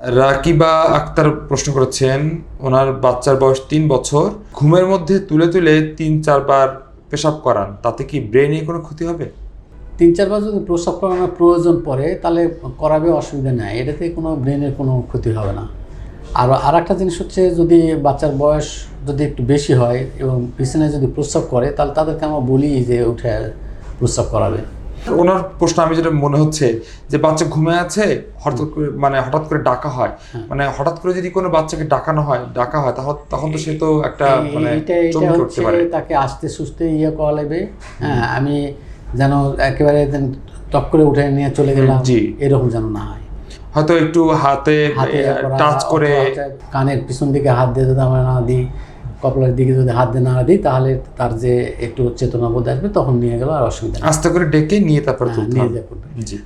রাকিবা আক্তার প্রশ্ন করেছেন, ওনার বাচ্চার বয়স তিন বছর। ঘুমের মধ্যে তুলে তুলে তিন চারবার পেশাব করান, তাতে কি ব্রেনে কোনো ক্ষতি হবে? তিন চারবার যদি প্রস্রাব করানোর প্রয়োজন পড়ে, তাহলে করাবে অসুবিধা নেই, এটাতে কোনো ব্রেনের কোনো ক্ষতি হবে না। আর আর একটা জিনিস হচ্ছে, যদি বাচ্চার বয়স যদি একটু বেশি হয় এবং পিছনে যদি প্রস্রাব করে, তাহলে তাদেরকে আমরা বলি যে উঠে প্রস্রাব করাবে। ওনার প্রশ্ন আমি যেটা মনে হচ্ছে যে বাচ্চা ঘুমে আছে হঠাৎ করে মানে হঠাৎ করে ডাকা হয়। মানে হঠাৎ করে যদি কোনো বাচ্চাকে ডাকানো হয় ডাকা হয় তখন তখন তো সে তো একটা মানে চমকে উঠতে পারে। তাকে আস্তে সুস্থে ইয়ে করা লাগবে। হ্যাঁ আমি যেন একেবারে যেন টপ করে উঠে নিয়ে চলে গেলাম জি। এরকম যেন না হয়। হয়তো একটু হাতে টাচ করে কানের পিছন দিকে হাত দিয়ে যদি আমরা না দিই কপালের দিকে যদি হাত দিয়ে নাড়া দিই তাহলে তার যে একটু চেতনা বোধ আসবে তখন নিয়ে গেল আর অসুবিধা আস্তে করে ডেকে নিয়ে তারপর হ্যাঁ, নিয়ে হবে। যা করবে জি।